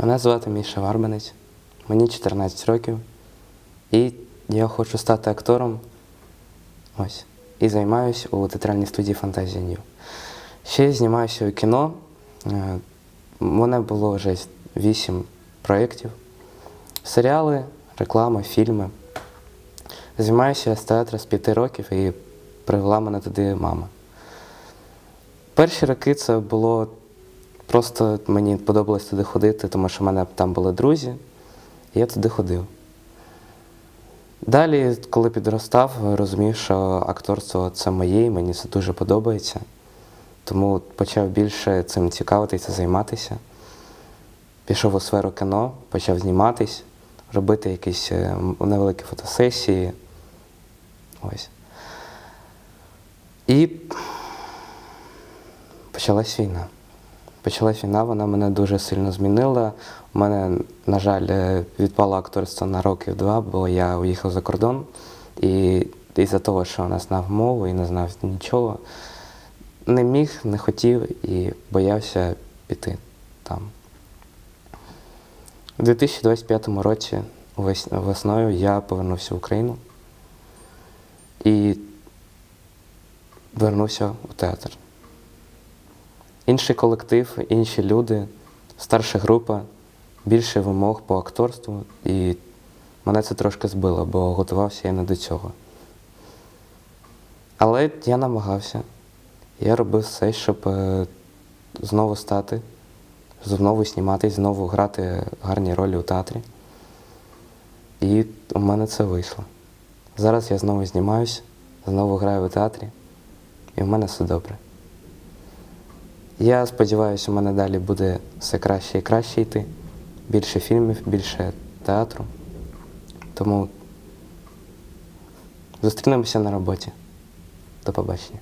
Мене звати Міша Варбанець, мені 14 років, і я хочу стати актором. Ось. І займаюся у театральній студії Фантазія Нью. Ще знімаюся у кіно. Е, У мене було вже 8 проєктів. Серіали, реклама, фільми. Займаюся з театру з 5 років і привела мене туди мама. Перші роки це було просто мені подобалось туди ходити, тому що в мене там були друзі, і я туди ходив. Далі, коли підростав, розумів, що акторство це моє, і мені це дуже подобається. Тому почав більше цим цікавитися, займатися. Пішов у сферу кіно, почав зніматись, робити якісь е, невеликі фотосесії. Ось. І почалась війна. Почалась війна, вона мене дуже сильно змінила. У мене, на жаль, е, відпало акторство на років два, бо я уїхав за кордон. І із-за того, що не знав мову і не знав нічого, не міг, не хотів і боявся піти там. У 2025 році весною я повернувся в Україну і вернувся у театр. Інший колектив, інші люди, старша група, більше вимог по акторству, і мене це трошки збило, бо готувався я не до цього. Але я намагався. Я робив все, щоб е, знову стати, знову зніматись, знову грати гарні ролі у театрі. І у мене це вийшло. Зараз я знову знімаюся, знову граю у театрі, і в мене все добре. Я сподіваюся, у мене далі буде все краще і краще йти. Більше фільмів, більше театру. Тому зустрінемося на роботі. До побачення.